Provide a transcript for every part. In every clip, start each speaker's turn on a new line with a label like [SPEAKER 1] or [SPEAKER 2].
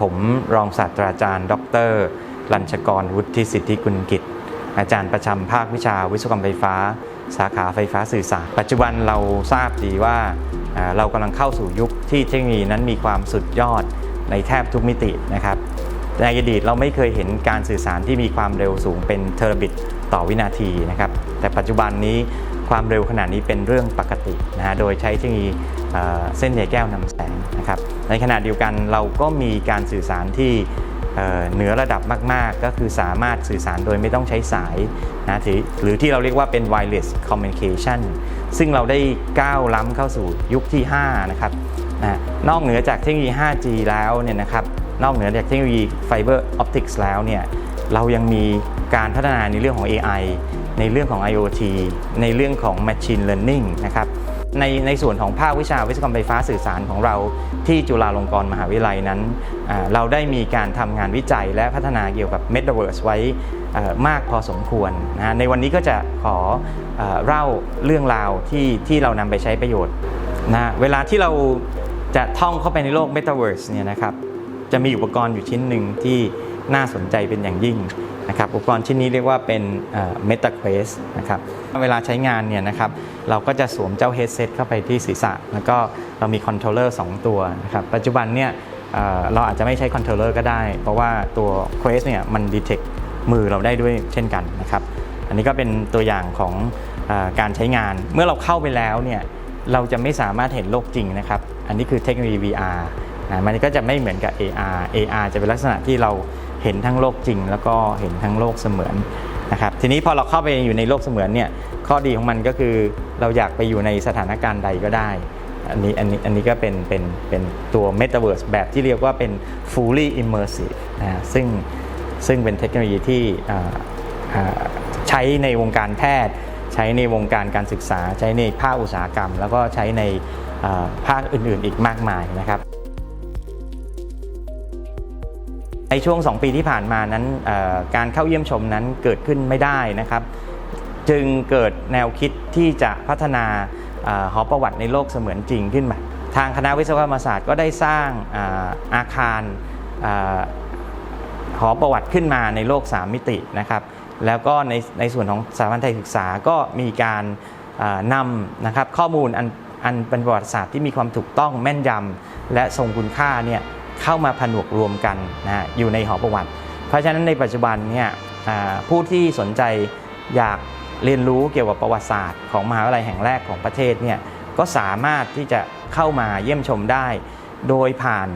[SPEAKER 1] ผมรองศาสตราจารย์ ดรรัญชกรวุฒิสิทธิกุลกิจ อาจารย์ประจำภาควิชาวิศวกรรมไฟฟ้า สาขาไฟฟ้าสื่อสาร ปัจจุบันเราทราบดีว่าเรากำลังเข้าสู่ยุคที่เทคโนโลยีนั้นมีความสุดยอดในแทบทุกมิตินะครับในอดีตเราไม่เคยเห็นการสื่อสารที่มีความเร็วสูงเป็นเทอราบิตต่อวินาทีนะครับแต่ปัจจุบันนี้ความเร็วขนาดนี้เป็นเรื่องปกตินะฮะโดยใช้เทคโนโลยี เส้นใยแก้วนำแสงนะครับในขณะเดียวกันเราก็มีการสื่อสารที่เเหนือระดับมาก ๆ ก็คือสามารถสื่อสารโดยไม่ต้องใช้สายนะหรือหรือที่เราเรียกว่าเป็น wireless communication ซึ่งเราได้ก้าวล้ำเข้าสู่ยุคที่ 5 นะครับนะนอกเหนือจากเทคโนโลยี 5G แล้วเนี่ยนะครับ นอกเหนือจากเทคโนโลยีไฟเบอร์ออปติกส์แล้วเนี่ย เรายังมีการพัฒนาในเรื่องของ AI ในเรื่องของ IoT ในเรื่องของ Machine Learning นะครับ ในในส่วนของภาควิชาวิศวกรรมไฟฟ้าสื่อสารของเราที่จุฬาลงกรณ์มหาวิทยาลัยนั้น เราได้มีการทำงานวิจัยและพัฒนาเกี่ยวกับ Metaverse ไว้มากพอสมควรนะในวันนี้ก็จะขอเอ่อเล่าเรื่องราวที่ที่เรานำไปใช้ประโยชน์นะเวลาที่เราจะท่องเข้าไปในโลก Metaverse เนี่ยนะครับจะมีอุปกรณ์อยู่ชิ้นหนึ่งที่น่าสนใจเป็นอย่างยิ่ง นะครับอุปกรณ์ชิ้นนี้เรียกว่าเป็นเมตาเควสนะครับเวลาใช้งานเนี่ยนะครับเราก็จะสวมเจ้าเฮดเซตเข้าไปที่ศีรษะ แล้วก็เรามีคอนโทรลเลอร์2ตัวนะครับปัจจุบันเนี่ยเเราอาจจะไม่ใช้คอนโทรลเลอร์ก็ได้ เพราะว่าตัวเควสเนี่ยมันดีเทคมือเราได้ด้วยเช่นกันนะครับอันนี้ก็เป็นตัวอย่างของอการใช้งาน เมื่อเราเข้าไปแล้วเนี่ยเราจะไม่สามารถเห็นโลกจริงนะครับ อันนี้คือเทคโนโลยี VR นะมันก็จะไม่เหมือนกับ AR AR จะเป็นลักษณะที่เรา เห็นทั้งโลกจริง แล้วก็เห็นทั้งโลกเสมือนนะครับทีนี้พอเราเข้าไปอยู่ในโลกเสมือนเนี่ยข้อดีของมันก็คือเราอยากไปอยู่ในสถานการณ์ใดก็ได้อันนี้อันนี้อันนี้ก็เป็นเป็นเป็นตัว Metaverse แบบที่เรียกว่าเป็น fully immersive นะซึ่งซึ่งเป็นเทคโนโลยีที่ใช้ในวงการแพทย์ ใช้ในวงการการศึกษา ใช้ในภาคอุตสาหกรรม แล้วก็ใช้ในภาคอื่นๆอีกมากมายนะครับ ช่วง 2 ปีที่ผ่านมานั้นการเข้าเยี่ยมชมนั้นเกิดขึ้นไม่ได้นะครับ จึงเกิดแนวคิดที่จะพัฒนาอหอประวัติในโลกเสมือนจริงขึ้นมา ทางคณะวิศวกรรมศาสตร์ก็ได้สร้างอาอาคารอหอประวัติขึ้นมาในโลก 3 มิตินะครับ แล้วก็ในในส่วนของสถาบันไทยศึกษาก็มีการนำนะครับข้อมูลอันอันเป็นประวัติศาสตร์ที่มีความถูกต้องแม่นยำและทรงคุณค่าเนี่ย เข้ามาผนวกรวมกันนะฮะอยู่ในหอประวัติ เพราะฉะนั้นในปัจจุบันเนี่ยผู้ที่สนใจอยากเรียนรู้เกี่ยวกับประวัติศาสตร์ของมหาวิทยาลัยแห่งแรกของประเทศเนี่ยก็สามารถที่จะเข้ามาเยี่ยมชมได้ โดยผ่าน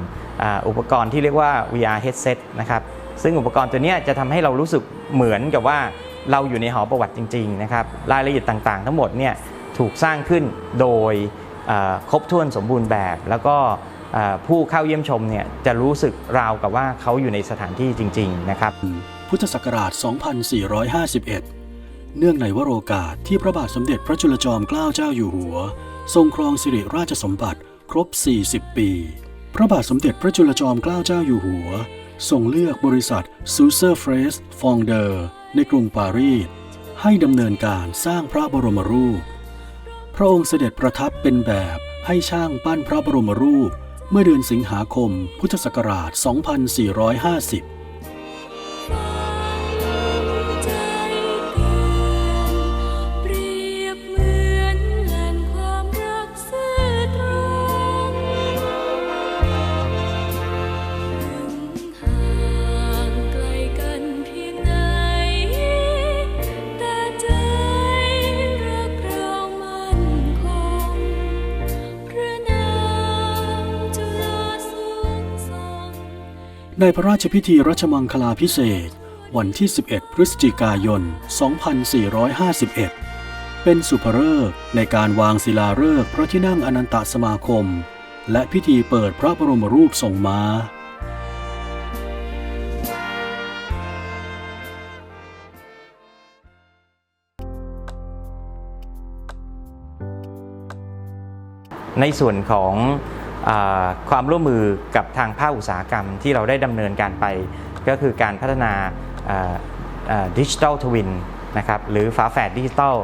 [SPEAKER 1] อ,อุปกรณ์ที่เรียกว่า VR headset นะครับซึ่งอุปกรณ์ตัวนี้จะทำให้เรารู้สึกเหมือนกับว่าเราอยู่ในหอประวัติจริงๆนะครับรายละเอียดต่างๆ ทั้งหมดเนี่ยถูกสร้างขึ้นโดยครบถ้วนสมบูรณ์แบบ แล้วก็ ผู้เข้าเยี่ยมชมเนี่ยจะรู้สึกราวกับว่าเขาอยู่ในสถานที่จริง ๆ นะครับ
[SPEAKER 2] พุทธศักราช 2451 เนื่องในวโรกาสที่พระบาทสมเด็จพระจุลจอมเกล้าเจ้าอยู่หัว ทรงครองสิริราชสมบัติครบ 40 ปี พระบาทสมเด็จพระจุลจอมเกล้าเจ้าอยู่หัวทรงเลือกบริษัทซูเซอร์เฟรสฟองเดอร์ในกรุงปารีสให้ดำเนินการสร้างพระบรมรูป พระองค์เสด็จประทับเป็นแบบให้ช่างปั้นพระบรมรูป เมื่อเดือนสิงหาคมพุทธศักราช 2450
[SPEAKER 3] ในพระ
[SPEAKER 2] ราชพิธีรัชมังคลาพิเศษ วันที่ 11 พฤศจิกายน 2451 เป็นสุภฤกษ์ในการวางศิลาฤกษ์พระที่นั่งอนันตสมาคม และพิธีเปิดพระบรมรูปทรงม้า
[SPEAKER 1] ในส่วนของ ความร่วมมือกับทางภาคอุตสาหกรรมที่เราได้ดำเนินการไป ก็คือการพัฒนาดิจิทัลทวินนะครับหรือฝาแฝดดิจิทัล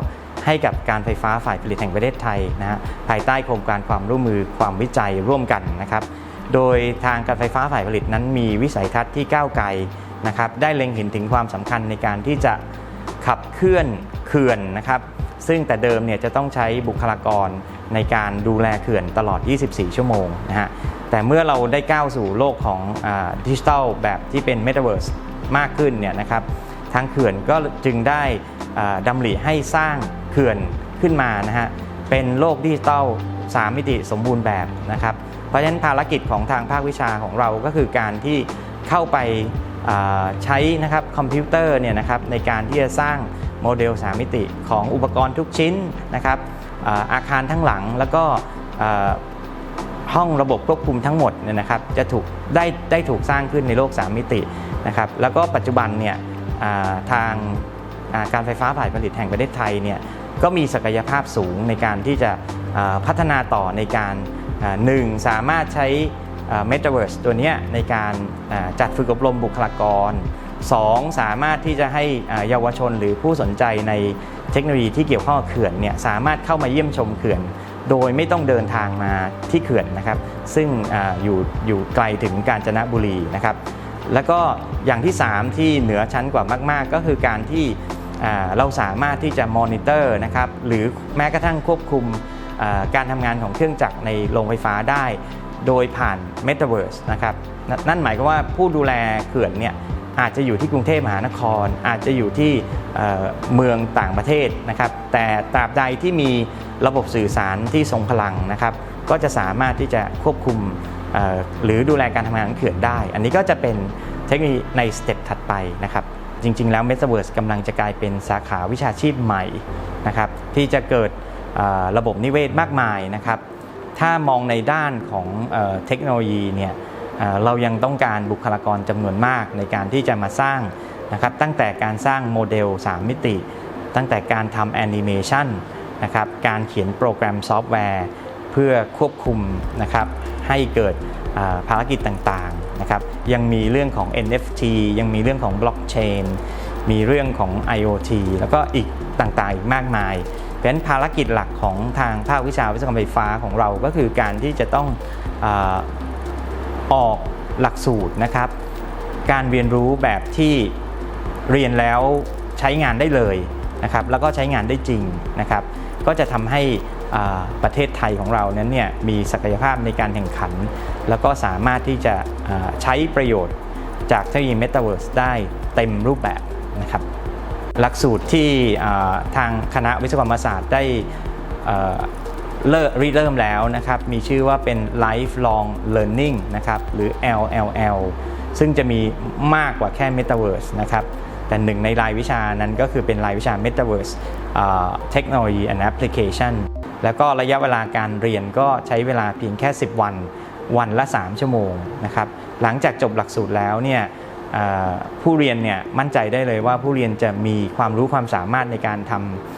[SPEAKER 1] ให้กับการไฟฟ้าฝ่ายผลิตแห่งประเทศไทยนะฮะภายใต้โครงการความร่วมมือความวิจัยร่วมกันนะครับ โดยทางการไฟฟ้าฝ่ายผลิตนั้นมีวิสัยทัศน์ที่ก้าวไกลนะครับได้เล็งเห็นถึงความสำคัญในการที่จะขับเคลื่อนเขื่อนนะครับ ซึ่งแต่เดิมเนี่ยจะต้องใช้บุคลากร ในการดูแลเขื่อนตลอด 24 ชั่วโมงนะฮะ แต่เมื่อเราได้ก้าวสู่โลกของดิจิทัลแบบที่เป็น m e t a เวิร์สมากขึ้นเนี่ยนะครับ ทางเขื่อนก็จึงได้ดำริให้สร้างเขื่อนขึ้นมานะฮะ เป็นโลกดิจิทัล3มิติสมบูรณ์แบบนะครับ เพราะฉะนั้นภารกิจของทางภาควิชาของเราก็คือการที่เข้าไปใช้นะครับคอมพิวเตอร์เนี่ยนะครับในการที่จะสร้างโมเดล 3 มิติของอุปกรณ์ทุกชิ้นนะครับ อาคารทั้งหลังแล้วก็ห้องระบบควบคุมทั้งหมดเนี่ยนะครับจะถูกได้ได้ถูกสร้างขึ้นในโลก 3 มิตินะครับแล้วก็ปัจจุบันเนี่ยทางาการไฟฟ้าฝ่ายผลิตแห่งประเทศไทยเนี่ยก็มีศักยภาพสูงในการที่จะพัฒนาต่อในการหนึ่งสามารถใช้เมตาเวิร์สตัวนี้ในการจัดฝึกอบรมบุคลากร 2. สามารถที่จะให้เยาวชนหรือผู้สนใจในเทคโนโลยีที่เกี่ยวข้องกับเขื่อนเนี่ยสามารถเข้ามาเยี่ยมชมเขื่อน โดยไม่ต้องเดินทางมาที่เขื่อนนะครับ ซึ่งออยู่อยู่ไกลถึงกาญจนบุรีนะครับ แล้วก็อย่างที่ 3 ที่เหนือชั้นกว่ามาก ๆ ก็คือการที่เราสามารถที่จะมอนิเตอร์นะครับหรือแม้กระทั่งควบคุมการทำงานของเครื่องจักรในโรงไฟฟ้าได้ โดยผ่าน Metaverse นะครับนนนั่นหมายความว่าผู้ดูแลเขื่อนเนี่ย อาจจะอยู่ที่กรุงเทพมหานคร อาจจะอยู่ที่เมืองต่างประเทศนะครับ แต่ตราบใดที่มีระบบสื่อสารที่ทรงพลังนะครับ ก็จะสามารถที่จะควบคุมหรือดูแลการทำงานของเขื่อนได้ อันนี้ก็จะเป็นเทคโนโลยีในสเต็ปถัดไปนะครับ จริง ๆ แล้ว Metaverse กำลังจะกลายเป็นสาขาวิชาชีพใหม่นะครับ ที่จะเกิดระบบนิเวศมากมายนะครับ ถ้ามองในด้านของเอเทคโนโลยีเนี่ย เรายังต้องการบุคลากรจำนวนมากในการที่จะมาสร้างนะครับตั้งแต่การสร้างโมเดล 3 มิติ ตั้งแต่การทำแอนิเมชันนะครับการเขียนโปรแกรมซอฟต์แวร์ เพื่อควบคุมนะครับให้เกิดภารกิจต่างๆนะครับยังมีเรื่องของ NFT ยังมีเรื่องของบล็อกเชนมีเรื่องของ IoT แล้วก็อีกต่างๆอีกมากมาย เพราะฉะนั้นภารกิจหลักของทางภาควิชาวิศวกรรมไฟฟ้าของเราก็คือการที่จะต้องอ ออกหลักสูตรนะครับ การเรียนรู้แบบที่เรียนแล้วใช้งานได้เลยนะครับ แล้วก็ใช้งานได้จริงนะครับ ก็จะทำให้ประเทศไทยของเรานั้นเนี่ยมีศักยภาพในการแข่งขัน แล้วก็สามารถที่จะใช้ประโยชน์จากเทคโนโลยี Metaverse ได้เต็มรูปแบบนะครับ หลักสูตรที่ทางคณะวิศวกรรมศาสตร์ได้ เอ่อเริ่มริเริ่มแล้วนะครับ มีชื่อว่าเป็น lifelong learning นะครับ หรือ LLL ซึ่งจะมีมากกว่าแค่ Metaverse นะครับ แต่หนึ่งในรายวิชานั้นก็คือเป็นรายวิชา Metaverse Technology and Application แล้วก็ระยะเวลาการเรียนก็ใช้เวลาเพียงแค่ 10 วัน วันละ 3 ชั่วโมงนะครับ หลังจากจบหลักสูตรแล้วเนี่ยผู้เรียนเนี่ยมั่นใจได้เลยว่าผู้เรียนจะมีความรู้ความสามารถในการท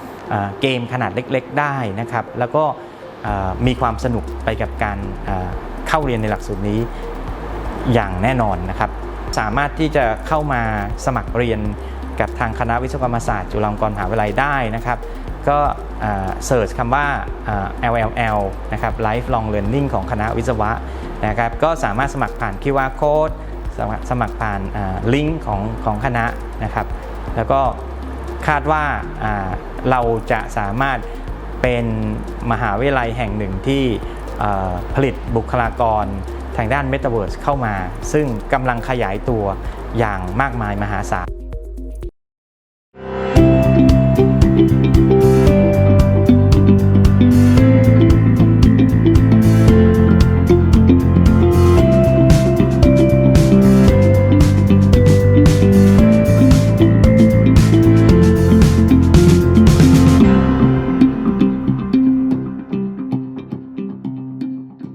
[SPEAKER 1] ำเกมขนาดเล็ก ๆ ได้นะครับ แล้วก็ มีความสนุกไปกับการเข้าเรียนในหลักสูตรนี้อย่างแน่นอนนะครับ สามารถที่จะเข้ามาสมัครเรียนกับทางคณะวิศวกรรมศาสตร์จุฬาลงกรณ์มหาวิทยาลัยได้นะครับ ก็เสิร์ชคำว่า LLL นะครับ Lifelong Learning ของคณะวิศวะนะครับก็สามารถสมัครผ่าน QR Code สมัครสมัครผ่านลิงก์ของของคณะนะครับ แล้วก็คาดว่าเราจะสามารถ เป็นมหาวิทยาลัยแห่งหนึ่งที่ผลิตบุคลากรทางด้านเมตาเวิร์สเข้ามา ซึ่งกำลังขยายตัวอย่างมากมายมหาศาล